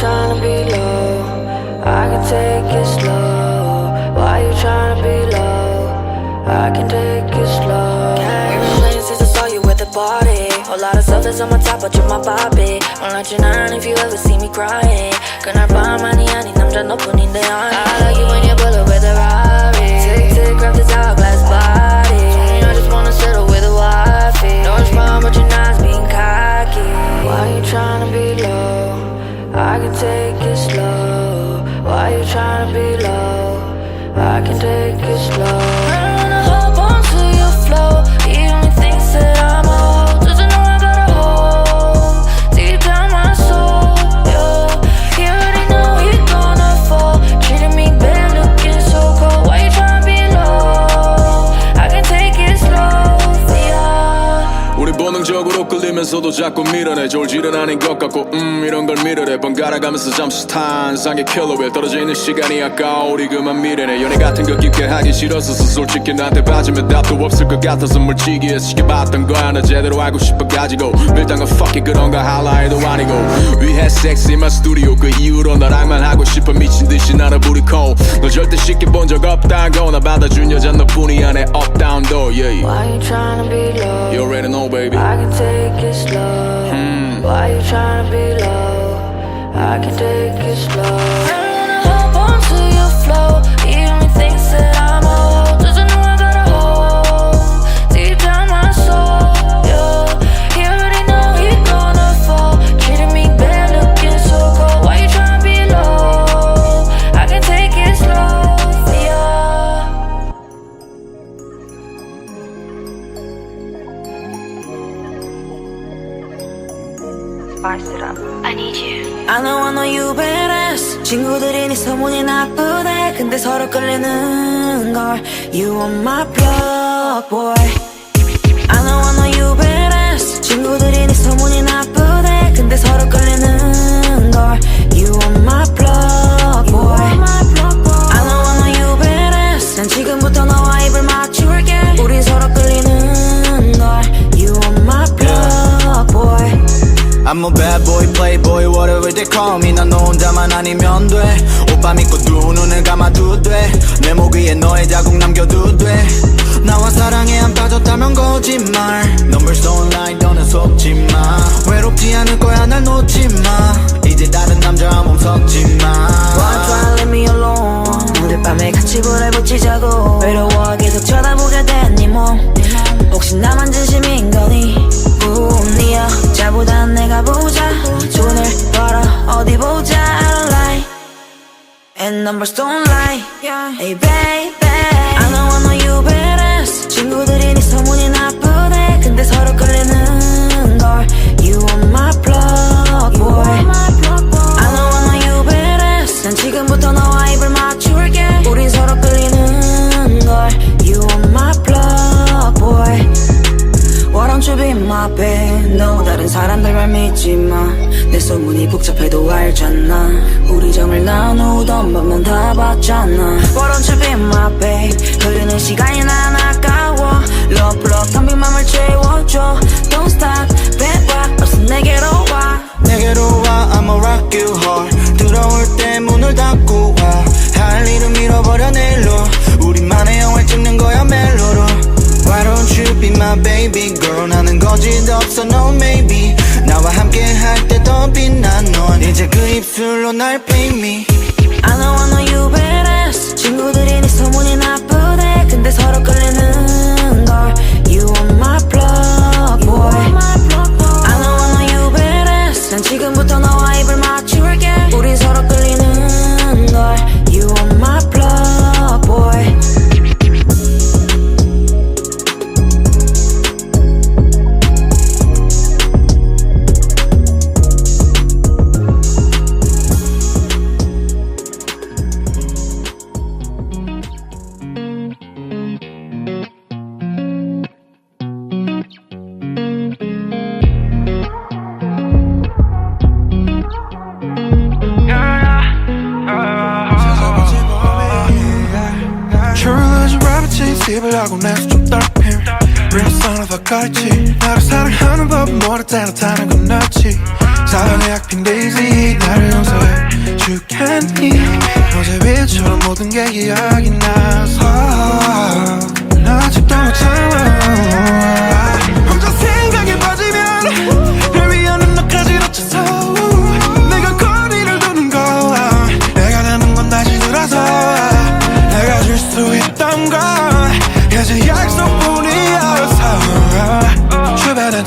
trying to be low? I can take it slow. Why you tryna be low? I can take it slow. Can't since I saw you at the party. A lot of stuff is on my top, but you're my body. Won't let you down if you ever see me crying. Can I buy money? I need them, just no putting the. I like you when you pull up with a Rari. Tick, tick, grab the top, glass body. Tell me I just wanna settle with a wifey. No, it's wrong, but you're not being cocky. Why you tryna be low? I can take it slow. Why you tryna be low? I can take it slow. 끌리면서도 자꾸 밀어내. 졸지는 아닌 것 같고 음 이런 걸 밀어내. 번갈아가면서 잠시 탄상의 킬러웰 떨어져 있는 시간이 아까워. 우리 그만 미래네 연애 같은 거 깊게 하기 싫었어서 솔직히 나한테 빠지면 답도 없을 것 같아서 물지기에 시켜봤던 거야. 나 제대로 알고 싶어가지고. 밀당은 fucking 그런 거 할라해도 아니고. in my studio 그 이후로 너랑만 하고 싶어 미친 듯이 나를 부리고 널 절대 쉽게 본 적 없다고 나 받아준 여자 너뿐이야 내 up down door yeah Why you tryna be low? You already know baby I can take it slow. Why you tryna be low? I can take it slow. I know I know you badass 친구들이 네 소문이 나쁘대 근데 서로 끌리는 걸 You are my plug boy I know I know you badass 친구들이 네 소문이 나쁘대 근데 서로 끌리는 걸 I'm a bad boy, playboy, whatever they call me. 난 너 혼자만 아니면 돼. 오빠 믿고 두 눈을 감아도 돼내 목 위에 너의 자국 남겨도 돼. 나와 사랑에 안 빠졌다면 거짓말. Numbers don't lie, 너는 속지마. 외롭지 않을 거야 날 놓지마 믿지 마내 소문이 복잡해도 알잖아. 우리 정을 나누던 밤만 다 봤잖아. Why don't you be my babe 흐르는 시간이 난 아까워. Love love 텅빈 맘을 채워줘. Don't stop babe 없어 내게로 와. 내게로 와 I'ma rock you hard 들어올 때 문을 닫고 와할 일은 밀어버려 내일로. 우리만의 영화를 찍는 거야 멜로로. Why don't you be my baby girl? 나는 거짓 없어 no maybe 나와 함께 할 때 더 빛난 넌. 이제 그 입술로 날 pay me. I I know you badass. 친구들이 네 소문이 나쁘대. 근데 서로 끌리는 걸지. 나를 사랑하는 법은 모르다는 다는 건 낫지. 사랑의 약핀 데이지 나를 용서해 주겠니? 어제 위처럼 모든 게 기억이 나서. 나 아직도 못 참아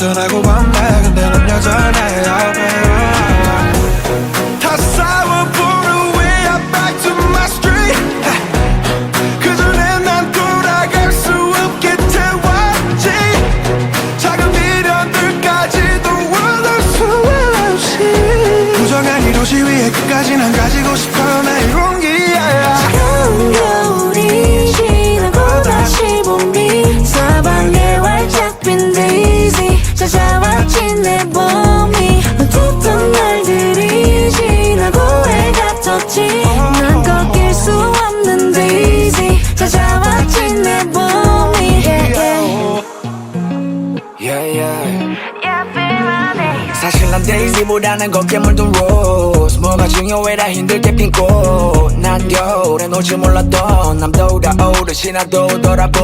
떠나고 밤새 근데 넌 여전해 데이지보다는 걷게 물든 로즈 뭐가 중요해 다 힘들게 핀 꽃 난 겨울에 놓지 몰랐던 남도 다 오르시 나도 돌아보.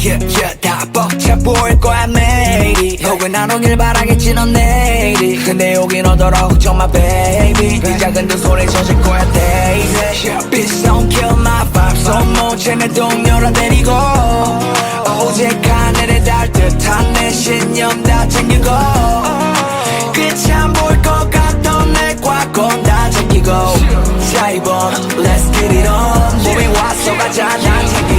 Yeah yeah 다 벅차 보일 거야 매일이 혹은 난 오길 바라겠지 넌 내일이. 근데 여긴 오더라 걱정 마 baby. 네 작은 두 손에 젖을 거야 daisy Yeah bitch don't kill my vibe. 손모체 내 동료라 데리고. 오직 하늘에 닿을 듯한 내 신념 다 챙기고 끝이 안 보일 것 같던 내 과거 다 챙기고 자 이번 Let's get it on. 몸이 왔어 가자. 난 챙기러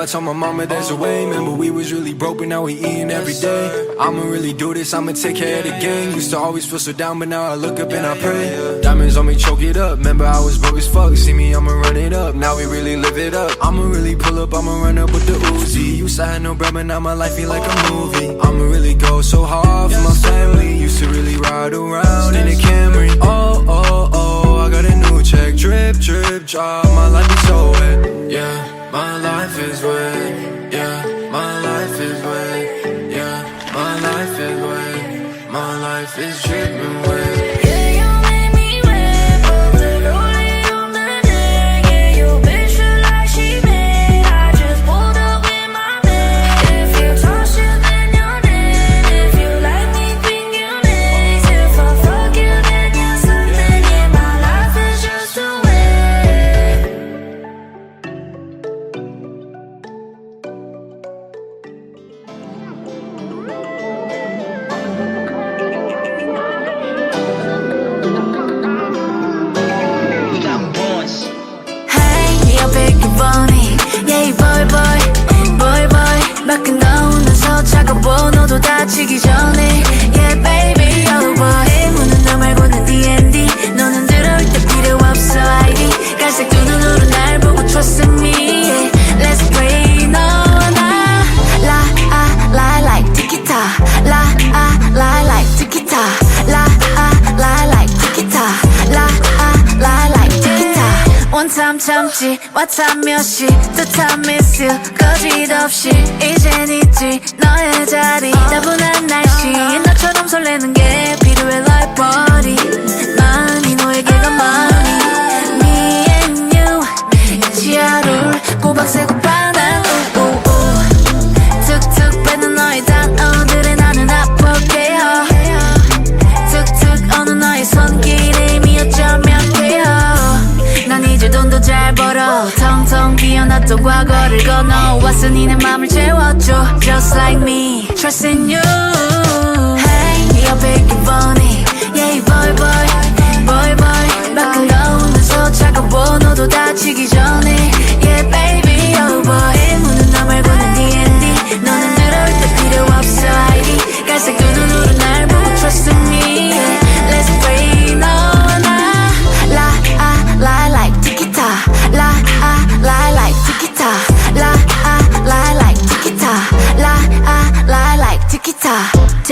I told my mama there's a way. Remember we was really broke, but now we eating every day. I'ma really do this, I'ma take care of the gang. Used to always feel so down, but now I look up and I pray. Diamonds on me, choke it up. Remember I was broke as fuck, see me, I'ma run it up. Now we really live it up. I'ma really pull up, I'ma run up with the Uzi. Used to have no bread, but now my life feel like a movie. I'ma really go so hard for my family. Used to really ride around in a Camry. Oh, oh, oh, I got a new check. Drip, drip, drop, my life is so wet. Yeah, my life is wet. What time 몇 시? The time is you. 거짓 없이 이젠 있지. 너의 자리. 나분한 날씨에 너처럼 설레는 게 just like me. Trust in you.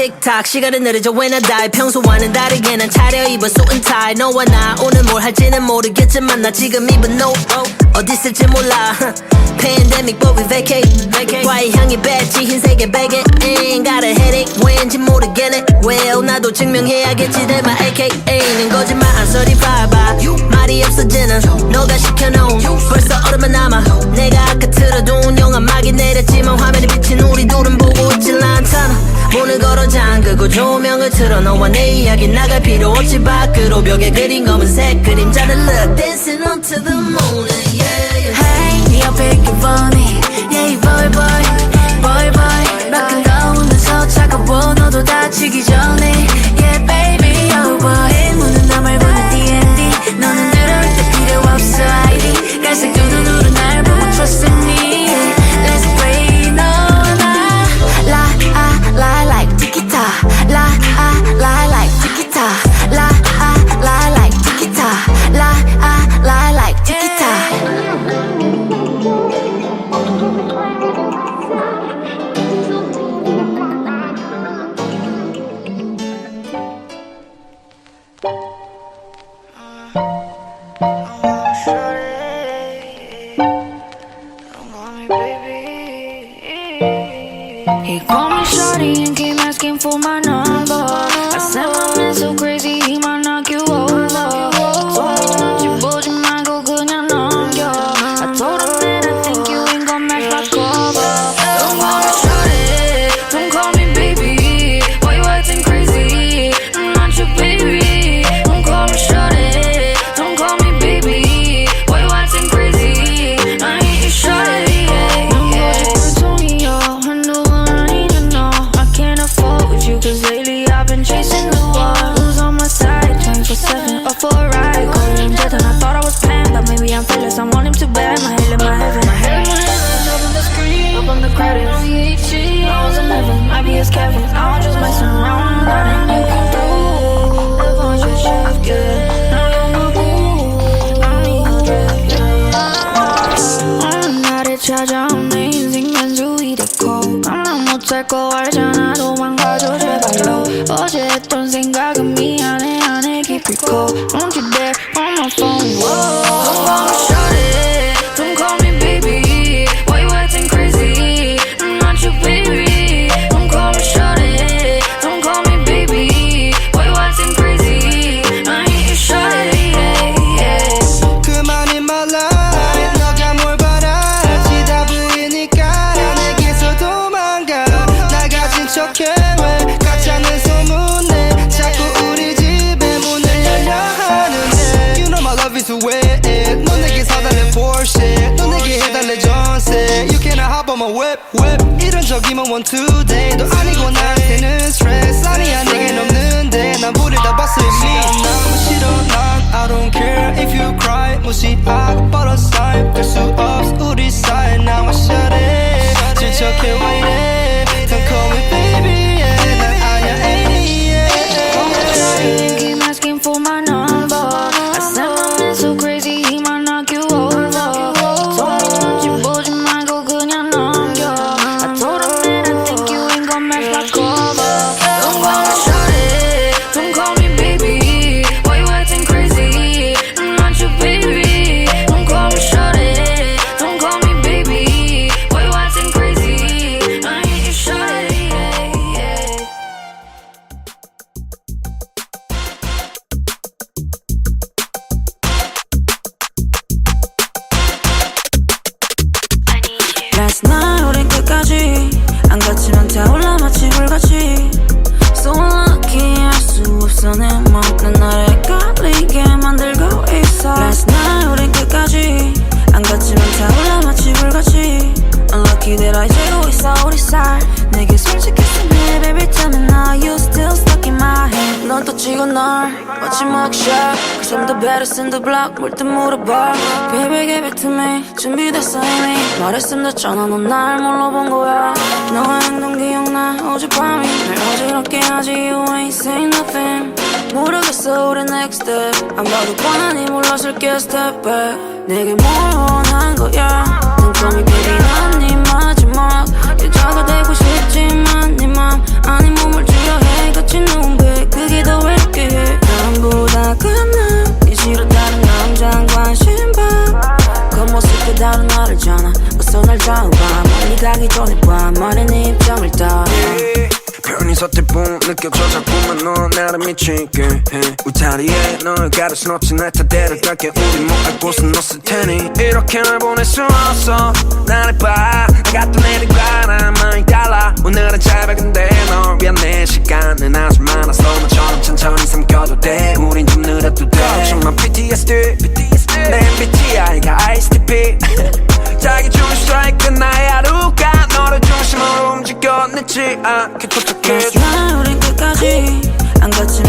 틱탁 시간은 느려져 when I die 평소와는 다르게 난 차려입은 소은 타이 너와 나 오늘 뭘 할지는 모르겠지만 나 지금 입은 no 어, 어디 있을지 몰라. Pandemic but we vacate. 과일 향이 배지? 흰색의 베개. Ain't got a headache. 왠지 모르겠네. Well 나도 증명해야겠지. that my AKA는 거짓말. 안 서리 봐봐 말이 없어지는 너가 시켜놓은 벌써 얼음만 남아 내가 아까 틀어둔 영화 막이 내렸지만 화면에 비친 우리 둘은 보고 있질 않잖아. 문을 걸어 천장 끄고 조명을 틀어 너와 내 이야기 나갈 필요 없이 밖으로 벽에 그린 검은색 그림자를 look Dancing onto the moon yeah, yeah. Hey 네 옆에 기분이 Yeah boy boy He called me shorty and came asking for my number. I said, I'm so crazy. Whip 이런 적이면 two day도 아니고 나한테는 stress. 아니야 내겐 없는데 난 부리다 봤어 이미. 너무 싫어 난 I don't care if you cry. 무시하고 버릇 쌓임 될수 없어 우리 사이 나와 shut it 마치 mugshot Cause I'm the baddest in the block. 뭘또 물어봐. Baby give it to me. 준비됐어 이미. 말했으면 됐잖아 넌 날 몰라본 거야. 너의 행동 기억나. 어젯밤이 날 어지럽게 하지. You ain't say nothing. 모르겠어 우리 next step. 안 봐도 뻔하니 몰라줄게 step back. 내게 뭘 원한 거야? Don't call me baby 난네 마지막. 여자가 되고 싶지만 네맘 아닌 몸을 주려 해. 거친 눈빛 그게 더외 느껴져 자꾸만 너 나를 미치게. 해 울타리에 널 가릴 순 없지 날 타대를 갈게. 우리 못 알고서 놨을 테니. 이렇게 날 보낼 수 없어. 나를 봐. 내가 또 가라 많이 달라 오늘은 짧은데 널 위한 내 시간은 아주 많아서 너처럼 천천히 삼켜도 돼. 우린 좀 느려도 돼. 걱정만 PTSD 내 MBTI가 ISTP 자기 중 스트라이크 나의 하루가 너를 중심으로 움직여 늦지 않게 Last night 우린 끝까지 안 갔지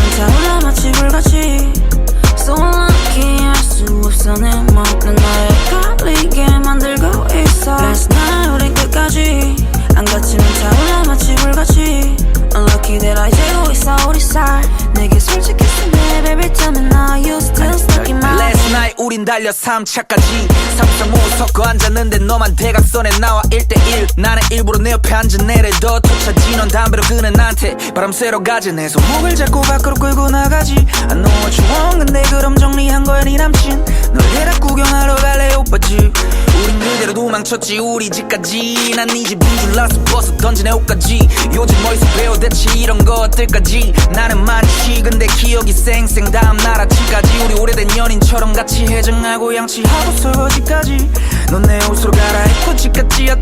달려 3차까지. 335 섞어 앉았는데 너만 대각선에 나와 1대1 나는 일부러 내 옆에 앉은 애를 더 토차지. 넌 담배로 그는 나한테 바람 쐬러 가지. 내 손목을 잡고 밖으로 끌고 나가지. I know what you want 근데 그럼 정리한 거야 네 남친. 널 대략 구경하러 갈래 오빠 집 우린 그대로 도망쳤지 우리 집까지. 난네 집인 줄 알았어 벗어 던진 내 옷까지. 요즘 어디서 배워 대체 이런 것들까지? 나는 많이 식은데 기억이 쌩쌩 다음 날 아침까지 우리 오래된 연인처럼 같이 해장하고 양치하고 설거지까지 넌내 옷으로 갈아입고 집까지야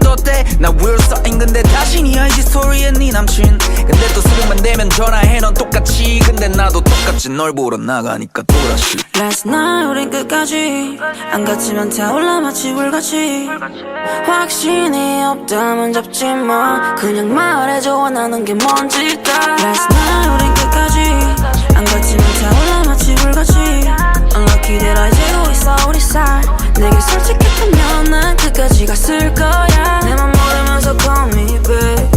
real 써인 근데 다시니 IG 스토리에 네 남친. 근데 또 새벽만 되면 전화해 넌 똑같이. 근데 나도 똑같이 널 보러 나가니까 또다시. Last night 우린 끝까지 안 갔지만 타올라 마치 불같이. 확신이 없다면 잡지 마 그냥 말해줘 원하는 게 뭔지 다 Last night 우린 끝까지 안 갔지만 타올라 마치 불같이. Unlucky that I 재고 우리 살 내게 솔직했다면 난 끝까지 갔을 거야. 내맘 모르면서 call me babe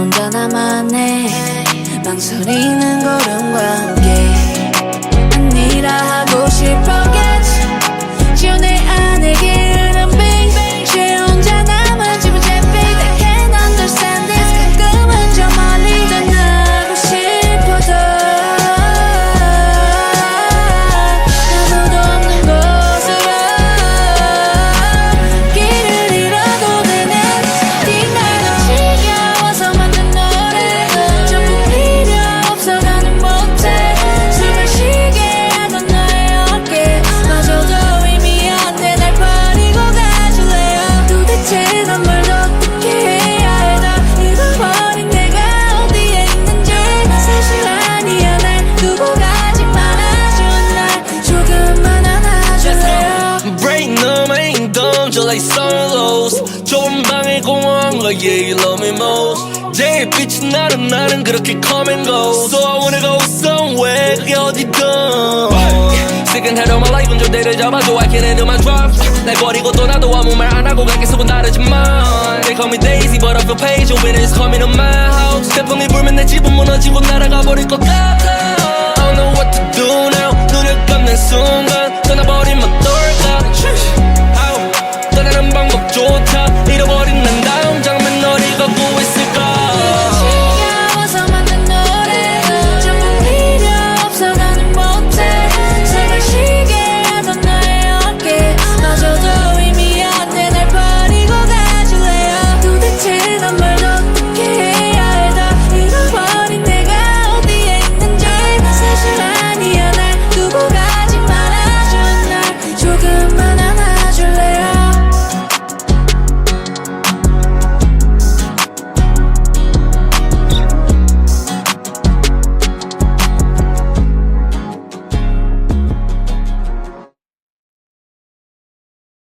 혼자 남았네 망설이는 걸음과 함께 아니라 yeah, you love me most. 제빛이 나는 나는 그렇게 come and go. So I wanna go somewhere, 그게 어디든. Second head of my life, 먼저 내려잡아줘. I can't handle my drops. 날 버리고 떠나도 아무 말 안 하고 갈게 쓰고 다르지만. They call me Daisy, but I feel paid. Your winner is coming to my house. 태풍이 불면 내 집은 무너지고 날아가 버릴 것 같아. I don't know what to do now. 눈을 감는 순간 떠나버리면 어떨까? 떠나는 방법 좋아.